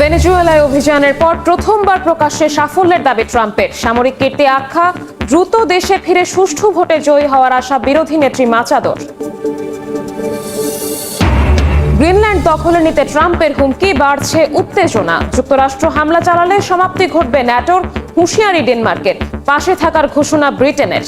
ভেনেজুয়েলায় অভিযানের পর প্রথমবার প্রকাশ্যে সাফল্যের দাবি ট্রাম্পের। সামরিক কীর্তি আখ্যা, দ্রুত দেশে ফিরে সুষ্ঠু ভোটে জয়ী হওয়ার আশা বিরোধী নেত্রী মাচাদর। গ্রিনল্যান্ড দখলে নিতে ট্রাম্পের হুমকি, বাড়ছে উত্তেজনা। যুক্তরাষ্ট্র হামলা চালালে সমাপ্তি ঘটবে ন্যাটোর হুঁশিয়ারি ডেনমার্কের। পাশে থাকার ঘোষণা ব্রিটেনের।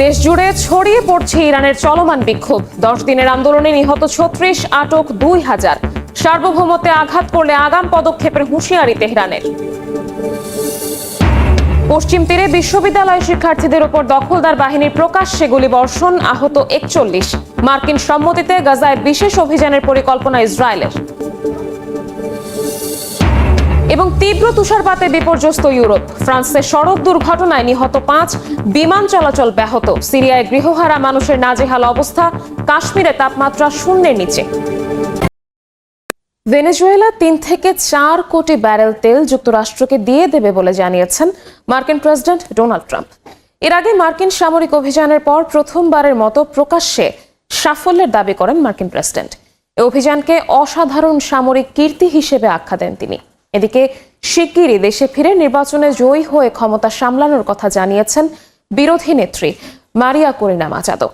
দেশ জুড়ে ছড়িয়ে পড়ছে ইরানের চলমান বিক্ষোভ। দশ দিনের আন্দোলনে নিহত ছত্রিশ, আটক দুই হাজার। সার্বভৌমত্বে আঘাত করলে আগাম পদক্ষেপের হুঁশিয়ারি তেহরানের। পশ্চিম তীরে বিশ্ববিদ্যালয় শিক্ষার্থীদের ওপর দখলদার বাহিনীর প্রকাশ্যে গুলি বর্ষণ আহত একচল্লিশ। মার্কিন সম্মতিতে গাজায় বিশেষ অভিযানের পরিকল্পনা ইসরায়েলের। এবং তীব্র তুষারপাতে বিপর্যস্ত ইউরোপ। ফ্রান্সে সড়ক দুর্ঘটনায় নিহত পাঁচ বিমান চলাচল ব্যাহত। সিরিয়ায় গৃহহারা মানুষের নাজেহাল অবস্থা। কাশ্মীরে তাপমাত্রা শূন্যের নিচে। ভেনেজুয়েলা তিন থেকে চার কোটি ব্যারেল তেল যুক্তরাষ্ট্রকে দিয়ে দেবে বলে জানিয়েছেন মার্কিন প্রেসিডেন্ট ডোনাল্ড ট্রাম্প। এর আগে মার্কিন সামরিক অভিযানের পর প্রথমবারের মতো প্রকাশ্যে সাফল্যের দাবি করেন মার্কিন প্রেসিডেন্ট। এই অভিযানকে অসাধারণ সামরিক কীর্তি হিসেবে আখ্যা দেন তিনি। এদিকে শিগগিরই দেশে ফিরে নির্বাচনে জয়ী হয়ে ক্ষমতা সামলানোর কথা জানিয়েছেন বিরোধী নেত্রী মারিয়া করিনা মাচাদো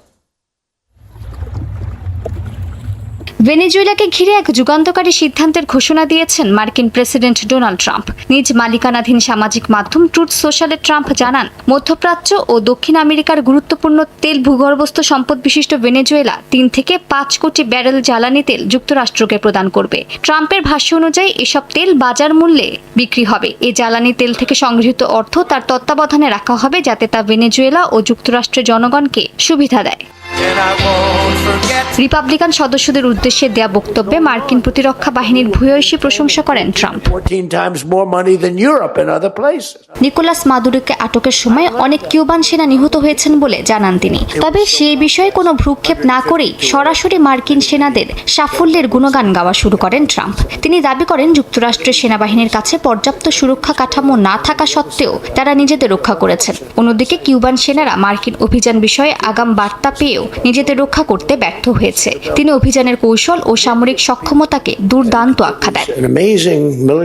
ভেনেজুয়েলাকে ঘিরে এক যুগান্তকারী সিদ্ধান্তের ঘোষণা দিয়েছেন মার্কিন প্রেসিডেন্ট ডোনাল্ড ট্রাম্প। নিজ মালিকানাধীন সামাজিক মাধ্যম ট্রুথ সোশ্যালে ট্রাম্প জানান, মধ্যপ্রাচ্য ও দক্ষিণ আমেরিকার গুরুত্বপূর্ণ তেল ভূগর্ভস্থ সম্পদ বিশিষ্ট ভেনেজুয়েলা তিন থেকে পাঁচ কোটি ব্যারেল জ্বালানি তেল যুক্তরাষ্ট্রকে প্রদান করবে। ট্রাম্পের ভাষ্য অনুযায়ী, এসব তেল বাজার মূল্যে বিক্রি হবে। এই জ্বালানি তেল থেকে সংগৃহীত অর্থ তার তত্ত্বাবধানে রাখা হবে, যাতে তা ভেনেজুয়েলা ও যুক্তরাষ্ট্রের জনগণকে সুবিধা দেয়। রিপাবলিকান সদস্যদের উদ্দেশ্যে দেয়া বক্তব্যে মার্কিন প্রতিরক্ষা বাহিনীর ভূয়সী প্রশংসা করেন Trump. 14 times more money than Europe and other places. Nicolas মাদুরোকে আটকের সময় অনেক কিউবান সেনা নিহত হয়েছেন বলে জানান তিনি। তবে সেই বিষয়ে কোনো ভ্রুক্ষেপ না করেই সরাসরি মার্কিন সেনাদের সাফল্যের গুণগান গাওয়া শুরু করেন ট্রাম্প। তিনি দাবি করেন যুক্তরাষ্ট্রের সেনাবাহিনীর কাছে পর্যাপ্ত সুরক্ষা কাঠামো না থাকা সত্ত্বেও তারা নিজেদের রক্ষা করেছেন। অন্যদিকে কিউবান সেনারা মার্কিন অভিযান বিষয়ে আগাম বার্তা পেয়েও নিজেদের রক্ষা করতে ব্যর্থ হয়েছে। তিনি অভিযানের কৌশল ও সামরিক সক্ষমতাকে দুর্দান্ত আখ্যা দেন.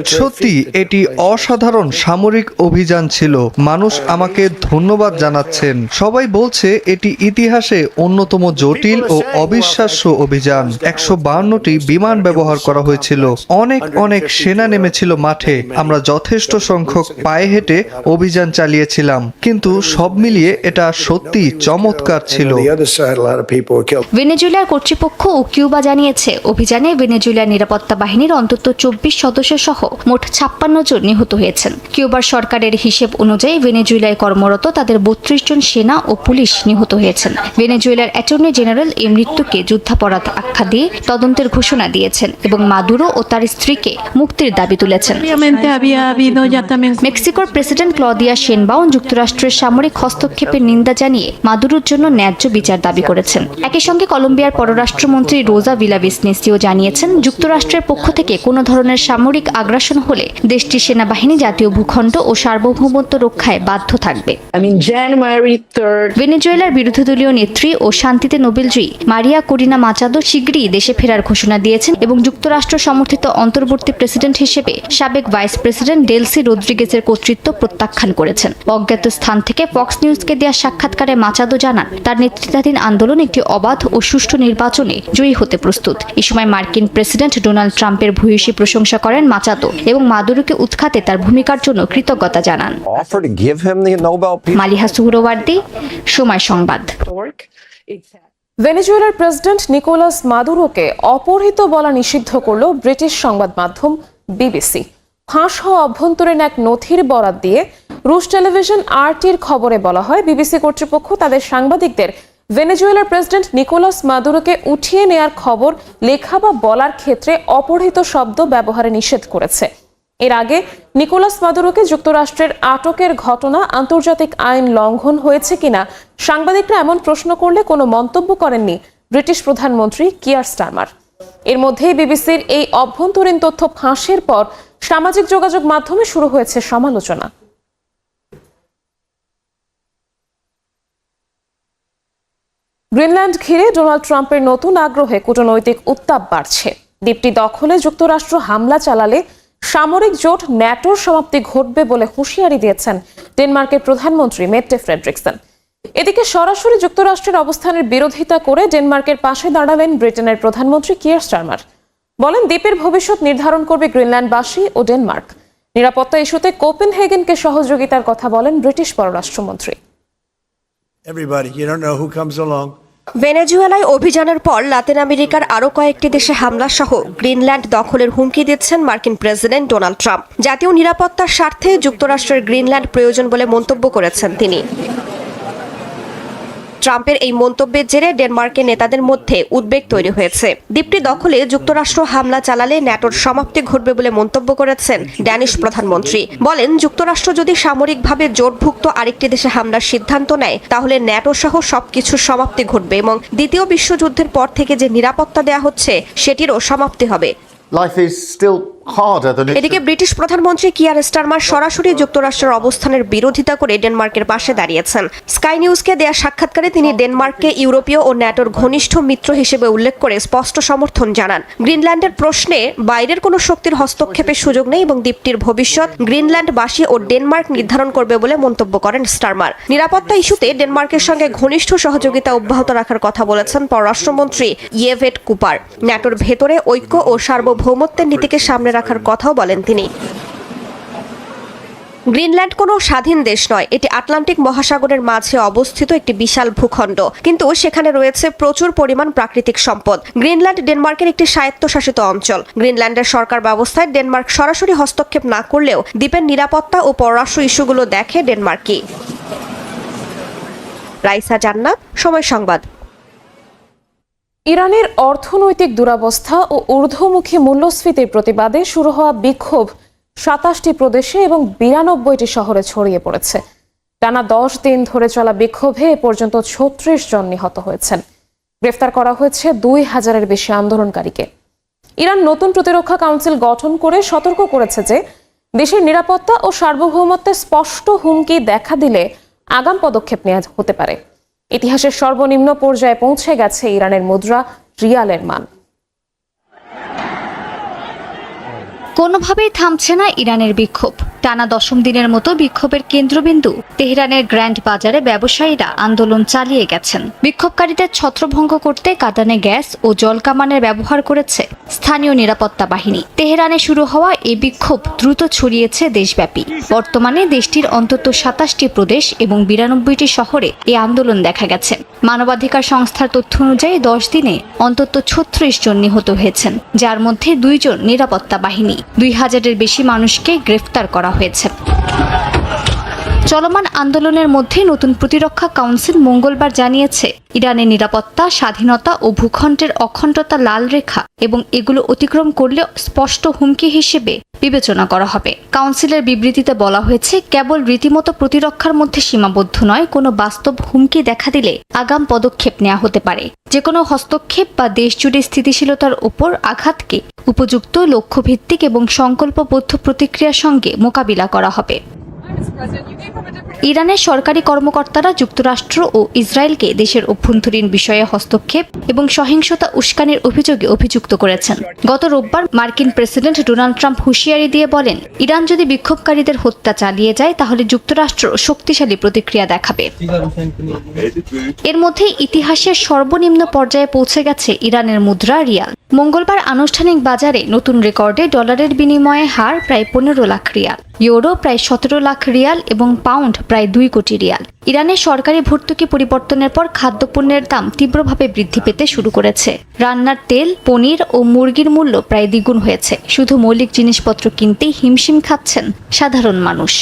সত্যি এটি অসাধারণ সামরিক অভিযান ছিল। মানুষ আমাকে ধন্যবাদ জানাচ্ছেন। সবাই বলছে এটি ইতিহাসে অন্যতম জটিল ও অবিশ্বাস্য অভিযান। একশো বাউন্নটি বিমান ব্যবহার করা হয়েছিল। অনেক অনেক সেনা নেমেছিল মাঠে। আমরা যথেষ্ট সংখ্যক পায়ে হেঁটে অভিযান চালিয়েছিলাম। কিন্তু সব মিলিয়ে এটা সত্যি চমৎকার ছিল। ভেনেজুয়েলার কর্তৃপক্ষ ও কিউবা জানিয়েছে, অভিযানে ভেনেজুয়েলার নিরাপত্তা বাহিনীর অন্তত চব্বিশ সদস্য সহ মোট ছাপ্পান্ন জন নিহত হয়েছেন। কিউবার সরকারের হিসেব অনুযায়ী ভেনেজুয়েলায় কর্মরত তাদের বত্রিশ জন সেনা ও পুলিশ নিহত হয়েছেন। ভেনেজুয়েলার অ্যাটর্নি জেনারেল এই মৃত্যুকে যুদ্ধাপরাধ আখ্যা দিয়ে তদন্তের ঘোষণা দিয়েছেন এবং মাদুরো ও তার স্ত্রীকে মুক্তির দাবি তুলেছেন। মেক্সিকোর প্রেসিডেন্ট ক্লদিয়া শেনবাউন যুক্তরাষ্ট্রের সামরিক হস্তক্ষেপের নিন্দা জানিয়ে মাদুরোর জন্য ন্যায্য বিচার দাবি করেছেন। একই সঙ্গে কলম্বিয়ার পররাষ্ট্রমন্ত্রী রোজা ভিলাভিসনেসিও জানিয়েছেন যুক্তরাষ্ট্রের পক্ষ থেকে কোনো ধরনের সামরিক আগ্রাসন হলে দেশটির সেনাবাহিনী জাতীয় ভূখণ্ড ও সার্বভৌমত্ব রক্ষায় বাধ্য থাকবে। I mean, January 3rd, ভেনেজুয়েলার বিরোধী দলীয় নেত্রী ও শান্তিতে নোবেলজয়ী মারিয়া করিনা মাচাদো শীঘ্রই দেশে ফেরার ঘোষণা দিয়েছেন এবং যুক্তরাষ্ট্র সমর্থিত অন্তর্বর্তী প্রেসিডেন্ট হিসেবে সাবেক ভাইস প্রেসিডেন্ট ডেলসি রদ্রিগেজের কর্তৃত্ব প্রত্যাখ্যান করেছেন। অজ্ঞাত স্থান থেকে ফক্স নিউজকে দেওয়া সাক্ষাৎকারে মাচাদো জানান তার নেতৃত্বাধীন আন্দোলন একটি অবাধ ও সুষ্ঠু নির্বাচনে জয়ী হতে প্রস্তুত। এ সময় মার্কিন প্রেসিডেন্ট ডোনাল্ড ট্রাম্পের ভূয়সী প্রশংসা করেন মাচাতো এবং মাদুরোকে উৎখাতে তার ভূমিকার জন্য কৃতজ্ঞতা জানান। মালিহা সুহরওয়ার্দী সময় সংবাদ. ভেনেজুয়েলার প্রেসিডেন্ট নিকোলাস মাদুরোকে অপহৃত বলা নিষিদ্ধ করল ব্রিটিশ সংবাদ মাধ্যম বিবিসি। ফাঁস হওয়া অভ্যন্তরীণ এক নথির বরাত দিয়ে রুশ টেলিভিশন আরটির খবরে বলা হয় বিবিসি কর্তৃপক্ষ তাদের সাংবাদিকদের ভেনেজুয়েলার প্রেসিডেন্ট নিকোলাস মাদুরোকে উঠিয়ে নেয়ার খবর লেখা বা বলার ক্ষেত্রে অপহৃত শব্দ ব্যবহারে নিষেধ করেছে। এর আগে নিকোলাস মাদুরোকে যুক্তরাষ্ট্রের আটকের ঘটনা আন্তর্জাতিক আইন লঙ্ঘন হয়েছে কিনা সাংবাদিকরা এমন প্রশ্ন করলে কোনো মন্তব্য করেননি ব্রিটিশ প্রধানমন্ত্রী কিয়ার স্টারমার। এর মধ্যেই বিবিসির এই অভ্যন্তরীণ তথ্য ফাঁসের পর সামাজিক যোগাযোগ মাধ্যমে শুরু হয়েছে সমালোচনা। গ্রিনল্যান্ড ঘিরে ডোনাল্ড ট্রাম্পের নতুন আগ্রহে কূটনৈতিক উত্তাপ বাড়ছে। দ্বীপটি দখলে যুক্তরাষ্ট্র হামলা চালালে সামরিক জোট ন্যাটোর সমাপ্তি ঘটবে বলে হুঁশিয়ারি দিয়েছেন ডেনমার্কের প্রধানমন্ত্রী মেট্টে ফ্রেডরিকসন। এদিকে সরাসরি যুক্তরাষ্ট্রের অবস্থানের বিরোধিতা করে ডেনমার্কের পাশে দাঁড়ালেন ব্রিটেনের প্রধানমন্ত্রী কিয়ার স্টারমার। বলেন, দ্বীপের ভবিষ্যৎ নির্ধারণ করবে গ্রিনল্যান্ডবাসী ও ডেনমার্ক। নিরাপত্তা ইস্যুতে কোপেনহেগেনকে সহযোগিতার কথা বলেন ব্রিটিশ পররাষ্ট্রমন্ত্রী। Everybody. You don't know who comes along. ভেনেজুয়েলায় অভিযানের পর লাতিন আমেরিকার আরও কয়েকটি দেশে হামলা সহ গ্রিনল্যান্ড দখলের হুমকি দিচ্ছেন মার্কিন প্রেসিডেন্ট ডোনাল্ড ট্রাম্প জাতীয় নিরাপত্তার স্বার্থে যুক্তরাষ্ট্রের গ্রিনল্যান্ড প্রয়োজন বলে মন্তব্য করেছেন তিনি ট্রাম্পের এই মন্তব্যের জেরে ডেনমার্কের নেতাদের মধ্যে উদ্বেগ তৈরি হয়েছে। দ্বীপটি দখলে যুক্তরাষ্ট্র হামলা চালালে ন্যাটোর সমাপ্তি ঘটবে বলে মন্তব্য করেছেন ড্যানিশ প্রধানমন্ত্রী। বলেন, যুক্তরাষ্ট্র যদি সামরিকভাবে জোটভুক্ত আরেকটি দেশে হামলার সিদ্ধান্ত নেয়, তাহলে ন্যাটো সহ সবকিছুর সমাপ্তি ঘটবে এবং দ্বিতীয় বিশ্বযুদ্ধের পর থেকে যে নিরাপত্তা দেয়া হচ্ছে, সেটিরও সমাপ্তি হবে। Life is still এদিকে ব্রিটিশ প্রধানমন্ত্রী কিয়ার স্টারমার সরাসরি যুক্তরাষ্ট্রের অবস্থানের বিরোধিতা করে ডেনমার্কের পাশে দাঁড়িয়েছেন। স্কাই নিউজকে দেয়া সাক্ষাৎকারে তিনি ডেনমার্ককে ইউরোপীয় ও ন্যাটোর ঘনিষ্ঠ মিত্র হিসেবে উল্লেখ করে স্পষ্ট সমর্থন জানান। গ্রিনল্যান্ডের প্রশ্নে বাইরের কোনো শক্তির হস্তক্ষেপের সুযোগ নেই এবং দ্বীপটির ভবিষ্যৎ গ্রিনল্যান্ডবাসী ও ডেনমার্ক নির্ধারণ করবে বলে মন্তব্য করেন স্টারমার। নিরাপত্তা ইস্যুতে ডেনমার্কের সঙ্গে ঘনিষ্ঠ সহযোগিতা অব্যাহত রাখার কথা বলেছেন পররাষ্ট্রমন্ত্রী ইয়েভেট কুপার। ন্যাটোর ভেতরে ঐক্য ও সার্বভৌমত্বের নীতিকে সামনে রাখার কথাও বলেন তিনি। গ্রিনল্যান্ড কোনো স্বাধীন দেশ নয়, এটি আটলান্টিক মহাসাগরের মাঝে অবস্থিত একটি বিশাল ভূখণ্ড। কিন্তু সেখানে রয়েছে প্রচুর পরিমাণ প্রাকৃতিক সম্পদ। গ্রিনল্যান্ড ডেনমার্কের একটি স্বায়ত্তশাসিত অঞ্চল। গ্রিনল্যান্ডের সরকার ব্যবস্থায় ডেনমার্ক সরাসরি হস্তক্ষেপ না করলেও দ্বীপের নিরাপত্তা ও পররাষ্ট্র ইস্যুগুলো দেখে ডেনমার্কই। রাইসা জান্নাত, সময় সংবাদ। ইরানের অর্থনৈতিক দুরবস্থা ও ঊর্ধ্বমুখী মূল্যস্ফীতির প্রতিবাদে শুরু হওয়া বিক্ষোভ সাতাশটি প্রদেশে এবং বিরানব্বইটি শহরে ছড়িয়ে পড়েছে। টানা দশ দিন ধরে চলা বিক্ষোভে এ পর্যন্ত ছত্রিশ জন নিহত হয়েছেন। গ্রেফতার করা হয়েছে দুই হাজারের বেশি আন্দোলনকারীকে। ইরান নতুন প্রতিরক্ষা কাউন্সিল গঠন করে সতর্ক করেছে যে, দেশের নিরাপত্তা ও সার্বভৌমত্বের স্পষ্ট হুমকি দেখা দিলে আগাম পদক্ষেপ নেওয়া হতে পারে। ইতিহাসের সর্বনিম্ন পর্যায়ে পৌঁছে গেছে ইরানের মুদ্রা রিয়ালের মান। কোনোভাবেই থামছে না ইরানের বিক্ষোভ। টানা দশম দিনের মতো বিক্ষোভের কেন্দ্রবিন্দু। তেহরানের গ্র্যান্ড বাজারে ব্যবসায়ীরা আন্দোলন চালিয়ে গেছেন। বিক্ষোভকারীদের ছত্রভঙ্গ করতে কাঁদানে গ্যাস ও জল কামানের ব্যবহার করেছে স্থানীয় নিরাপত্তা বাহিনী। তেহরানে শুরু হওয়া এই বিক্ষোভ দ্রুত ছড়িয়েছে দেশব্যাপী। বর্তমানে দেশটির অন্তত সাতাশটি প্রদেশ এবং বিরানব্বইটি শহরে এই আন্দোলন দেখা গেছে। মানবাধিকার সংস্থার তথ্য অনুযায়ী দশ দিনে অন্তত ছত্রিশ জন নিহত হয়েছেন, যার মধ্যে দুইজন নিরাপত্তা বাহিনী। দুই হাজারের বেশি মানুষকে গ্রেফতার করা হয়েছে। চলমান আন্দোলনের মধ্যে নতুন প্রতিরক্ষা কাউন্সিল মঙ্গলবার জানিয়েছে, ইরানের নিরাপত্তা, স্বাধীনতা ও ভূখণ্ডের অখণ্ডতা লাল রেখা এবং এগুলো অতিক্রম করলে স্পষ্ট হুমকি হিসেবে বিবেচনা করা হবে। কাউন্সিলের বিবৃতিতে বলা হয়েছে, কেবল রীতিমতো প্রতিরক্ষার মধ্যে সীমাবদ্ধ নয়, কোনো বাস্তব হুমকি দেখা দিলে আগাম পদক্ষেপ নেওয়া হতে পারে। যে কোনো হস্তক্ষেপ বা দেশজুড়ে স্থিতিশীলতার উপর আঘাতকে উপযুক্ত লক্ষ্যভিত্তিক এবং সংকল্পবদ্ধ প্রতিক্রিয়ার সঙ্গে মোকাবিলা করা হবে। Mr. president. You gave a. ইরানের সরকারি কর্মকর্তারা যুক্তরাষ্ট্র ও ইসরায়েলকে দেশের অভ্যন্তরীণ বিষয়ে হস্তক্ষেপ এবং সহিংসতা উস্কানির অভিযোগে অভিযুক্ত করেছেন। গত রোববার মার্কিন প্রেসিডেন্ট ডোনাল্ড ট্রাম্প হুঁশিয়ারি দিয়ে বলেন, ইরান যদি বিক্ষোভকারীদের হত্যা চালিয়ে যায়, তাহলে যুক্তরাষ্ট্র শক্তিশালী প্রতিক্রিয়া দেখাবে। এর মধ্যে ইতিহাসের সর্বনিম্ন পর্যায়ে পৌঁছে গেছে ইরানের মুদ্রা রিয়াল। মঙ্গলবার আনুষ্ঠানিক বাজারে নতুন রেকর্ডে ডলারের বিনিময়ে হার প্রায় পনেরো লাখ রিয়াল, ইউরো প্রায় সতেরো লাখ রিয়াল এবং পাউন্ড প্রায় দুই কোটি রিয়াল। ইরানের সরকারি ভর্তুকি পরিবর্তনের পর খাদ্যপণ্যের দাম তীব্রভাবে বৃদ্ধি পেতে শুরু করেছে। রান্নার তেল, পনির ও মুরগির মূল্য প্রায় দ্বিগুণ হয়েছে। শুধু মৌলিক জিনিসপত্র কিনতেই হিমশিম খাচ্ছেন সাধারণ মানুষ।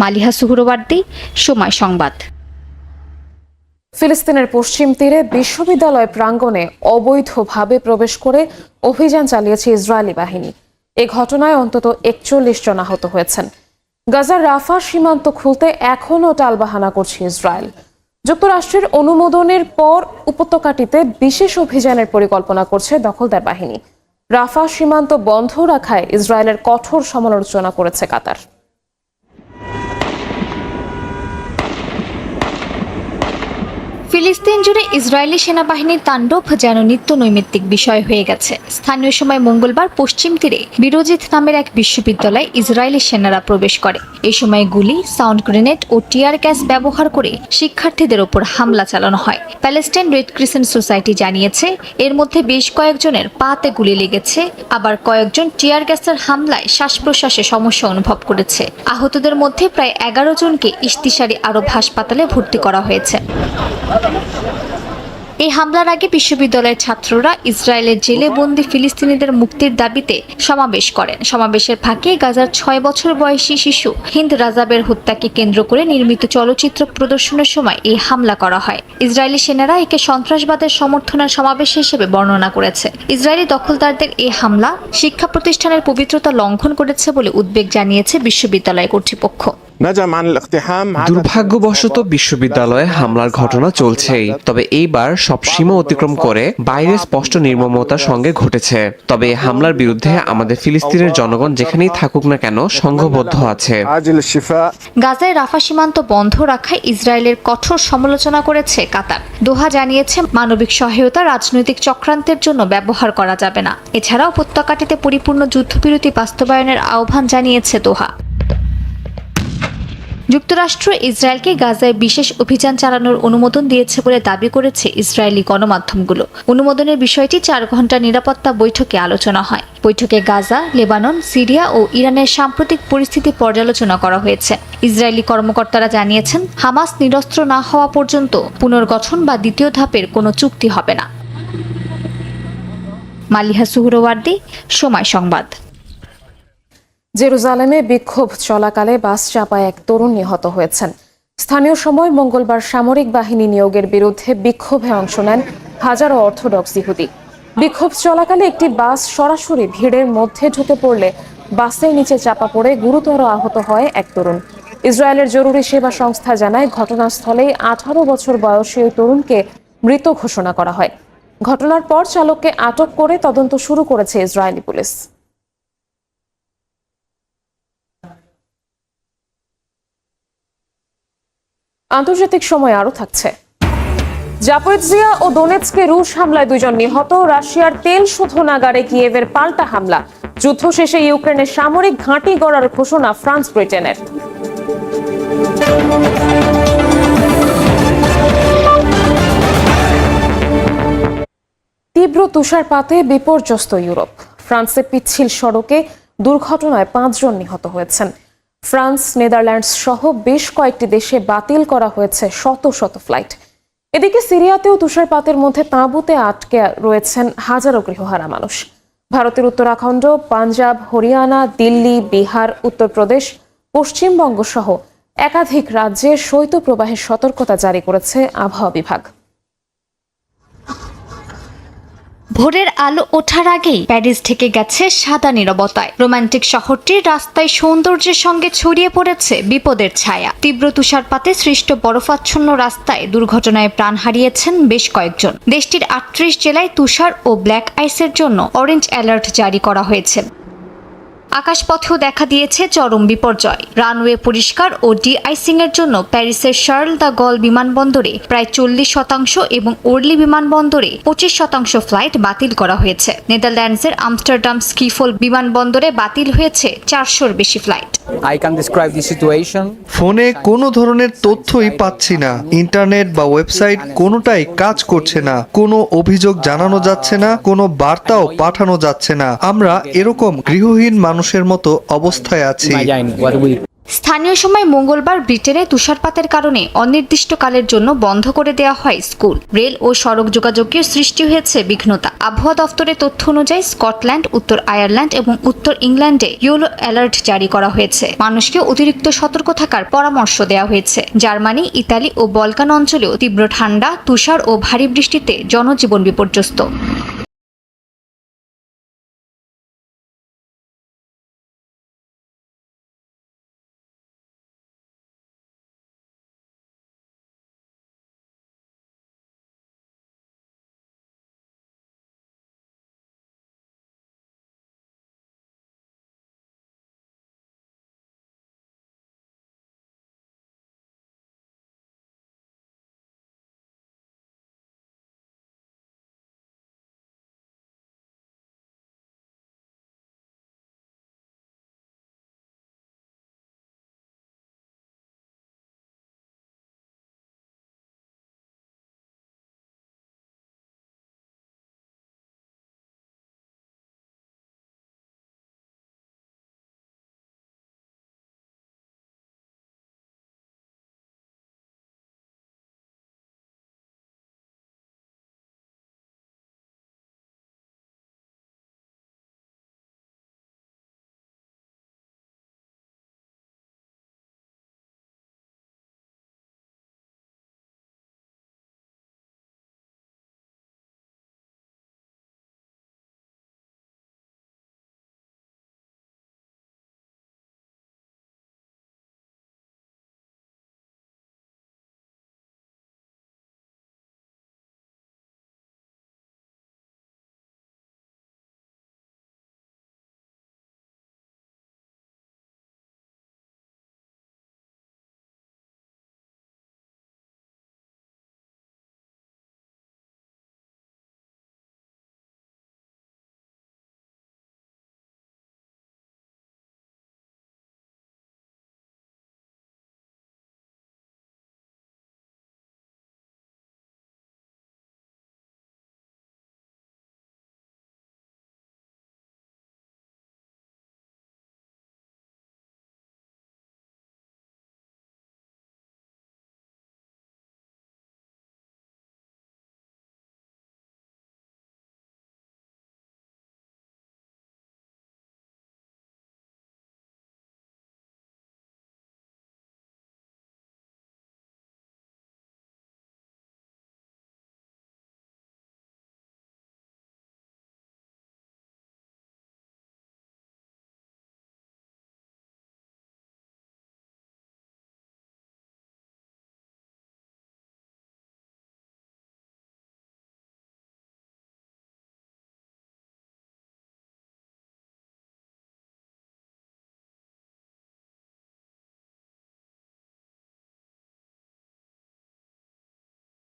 মালিহা সুহরওয়ার্দী, সময় সংবাদ। ফিলিস্তিনের পশ্চিম তীরে বিশ্ববিদ্যালয় প্রাঙ্গণে অবৈধভাবে প্রবেশ করে অভিযান চালিয়েছে ইসরায়েলি বাহিনী। এ ঘটনায় অন্তত একচল্লিশ জন আহত হয়েছেন। গাজার রাফা সীমান্ত খুলতে এখনও টালবাহানা করছে ইসরায়েল। যুক্তরাষ্ট্রের অনুমোদনের পর উপত্যকাটিতে বিশেষ অভিযানের পরিকল্পনা করছে দখলদার বাহিনী। রাফা সীমান্ত বন্ধ রাখায় ইসরায়েলের কঠোর সমালোচনা করেছে কাতার। ফিলিস্তিন জুড়ে ইসরায়েলি সেনাবাহিনীর তাণ্ডব যেন নিত্য নৈমিত্তিক বিষয় হয়ে গেছে। স্থানীয় সময় মঙ্গলবার পশ্চিম তীরে বিরোজিত নামের এক বিশ্ববিদ্যালয়ে ইসরায়েলি সেনারা প্রবেশ করে। এই সময় গুলি, সাউন্ড গ্রেনেড ও টিয়ার গ্যাস ব্যবহার করে শিক্ষার্থীদের ওপর হামলা চালানো হয়। প্যালেস্টাইন রেড ক্রিসেন্ট সোসাইটি জানিয়েছে, এর মধ্যে বেশ কয়েকজনের পাতে গুলি লেগেছে, আবার কয়েকজন টিয়ার গ্যাসের হামলায় শ্বাস প্রশ্বাসে সমস্যা অনুভব করেছে। আহতদের মধ্যে প্রায় এগারো জনকে ইস্তিসারি আরব হাসপাতালে ভর্তি করা হয়েছে। এই হামলার আগে বিশ্ববিদ্যালয়ের ছাত্ররা ইসরায়েলের জেলে বন্দি ফিলিস্তিনিদের মুক্তির দাবিতে সমাবেশ করেন। সমাবেশের ফাঁকে গাজার ছয় বছর বয়সী শিশু হিন্দ রাজাবের হত্যাকে কেন্দ্র করে নির্মিত চলচ্চিত্র প্রদর্শনের সময় এই হামলা করা হয়। ইসরায়েলি সেনারা একে সন্ত্রাসবাদের সমর্থনের সমাবেশ হিসেবে বর্ণনা করেছে। ইসরায়েলি দখলদারদের এই হামলা শিক্ষা প্রতিষ্ঠানের পবিত্রতা লঙ্ঘন করেছে বলে উদ্বেগ জানিয়েছে বিশ্ববিদ্যালয় কর্তৃপক্ষ। দুর্ভাগ্যবশত বিশ্ববিদ্যালয়ে হামলার ঘটনা চলছেই তবে এইবার সব সীমা অতিক্রম করে বাইরে স্পষ্ট নির্মমতার সঙ্গে ঘটেছে। তবে হামলার বিরুদ্ধে আমাদের ফিলিস্তিনের জনগণ যেখানেই থাকুক না কেন সংঘবদ্ধ আছে। গাজায় রাফা সীমান্ত বন্ধ রাখায় ইসরায়েলের কঠোর সমালোচনা করেছে কাতার। দোহা জানিয়েছে মানবিক সহায়তা রাজনৈতিক চক্রান্তের জন্য ব্যবহার করা যাবে না। এছাড়াও উপত্যকাটিতে পরিপূর্ণ যুদ্ধবিরতি বাস্তবায়নের আহ্বান জানিয়েছে দোহা। যুক্তরাষ্ট্র ইসরায়েলকে গাজায় বিশেষ অভিযান চালানোর অনুমোদন দিয়েছে বলে দাবি করেছে ইসরায়েলি গণমাধ্যমগুলো। অনুমোদনের বিষয়টি চার ঘণ্টা নিরাপত্তা বৈঠকে আলোচনা হয়। বৈঠকে গাজা, লেবানন, সিরিয়া ও ইরানের সাম্প্রতিক পরিস্থিতি পর্যালোচনা করা হয়েছে। ইসরায়েলি কর্মকর্তারা জানিয়েছেন, হামাস নিরস্ত্র না হওয়া পর্যন্ত পুনর্গঠন বা দ্বিতীয় ধাপের কোনো চুক্তি হবে না। মালিহা সুহরওয়ার্দি, সময় সংবাদ। জেরুজালেমে বিক্ষোভ চলাকালে বাস চাপায় এক তরুণ নিহত হয়েছেন। স্থানীয় সময় মঙ্গলবার সামরিক বাহিনী নিয়োগের বিরুদ্ধে বিক্ষোভে অংশ নেন হাজারো অর্থোডক্স ইহুদি। বিক্ষোভ চলাকালে একটি বাস সরাসরি ভিড়ের মধ্যে ঢুকে পড়লে বাসের নিচে চাপা পড়ে গুরুতর আহত হয় এক তরুণ। ইসরায়েলের জরুরি সেবা সংস্থা জানায় ঘটনাস্থলেই আঠারো বছর বয়সী ওই তরুণকে মৃত ঘোষণা করা হয়। ঘটনার পর চালককে আটক করে তদন্ত শুরু করেছে ইসরায়েলি পুলিশ। আন্তর্জাতিক সময় আরও থাকছে। জাপোরিজিয়া ও দোনেৎসকে রুশ হামলায় দুজন নিহত। রাশিয়ার তেল শোধনাগারে কিয়েভের পাল্টা হামলা। যুদ্ধ শেষে ইউক্রেনের সামরিক ঘাঁটি গড়ার ঘোষণা ফ্রান্স ব্রিটেনের। তীব্র তুষারপাতে বিপর্যস্ত ইউরোপ। ফ্রান্সে পিচ্ছিল সড়কে দুর্ঘটনায় পাঁচজন নিহত হয়েছেন। ফ্রান্স, নেদারল্যান্ডস সহ বেশ কয়েকটি দেশে বাতিল করা হয়েছে শত শত ফ্লাইট। এদিকে সিরিয়াতেও তুষারপাতের মধ্যে তাঁবুতে আটকে রয়েছেন হাজারো গৃহহারা মানুষ। ভারতের উত্তরাখণ্ড, পাঞ্জাব, হরিয়ানা, দিল্লি, বিহার, উত্তরপ্রদেশ, পশ্চিমবঙ্গ সহ একাধিক রাজ্যে শৈত্যপ্রবাহের সতর্কতা জারি করেছে আবহাওয়া বিভাগ। ভোরের আলো ওঠার আগেই প্যারিস থেকে গেছে সাদা নিরবতায়। রোমান্টিক শহরটির রাস্তায় সৌন্দর্যের সঙ্গে ছড়িয়ে পড়েছে বিপদের ছায়া। তীব্র তুষারপাতে সৃষ্ট বরফাচ্ছন্ন রাস্তায় দুর্ঘটনায় প্রাণ হারিয়েছেন বেশ কয়েকজন। দেশটির আটত্রিশ জেলায় তুষার ও ব্ল্যাক আইসের জন্য অরেঞ্জ অ্যালার্ট জারি করা হয়েছে। আকাশপথেও দেখা দিয়েছে চরম বিপর্যয়। রানওয়ে পরিষ্কার ও ডি আইসিং এর জন্য প্যারিসের শার্ল দ্য গল বিমানবন্দরে প্রায় চল্লিশ শতাংশ এবং ওর্লি বিমানবন্দরে পঁচিশ শতাংশ ফ্লাইট বাতিল করা হয়েছে। নেদারল্যান্ডসের আমস্টারডাম স্কিফোল বিমানবন্দরে বাতিল হয়েছে চারশোর বেশি flight. I can describe the situation. ফোনে কোনো ধরনের তথ্যই পাচ্ছি না। ইন্টারনেট বা ওয়েবসাইট কোনোটাই কাজ করছে না। কোনো অভিযোগ জানানো যাচ্ছে না কোনো বার্তাও পাঠানো যাচ্ছে না। আমরা এরকম গৃহহীন মানুষের মতো অবস্থায় আছি। স্থানীয় সময় মঙ্গলবার ব্রিটেনে তুষারপাতের কারণে অনির্দিষ্টকালের জন্য বন্ধ করে দেওয়া হয় স্কুল। রেল ও সড়ক যোগাযোগের সৃষ্টি হয়েছে বিঘ্নতা। আবহাওয়া দফতরের তথ্য অনুযায়ী স্কটল্যান্ড উত্তর আয়ারল্যান্ড এবং উত্তর ইংল্যান্ডে ইয়েলো অ্যালার্ট জারি করা হয়েছে। মানুষকে অতিরিক্ত সতর্ক থাকার পরামর্শ দেওয়া হয়েছে। জার্মানি ইতালি ও বলকান অঞ্চলেও তীব্র ঠান্ডা তুষার ও ভারী বৃষ্টিতে জনজীবন বিপর্যস্ত।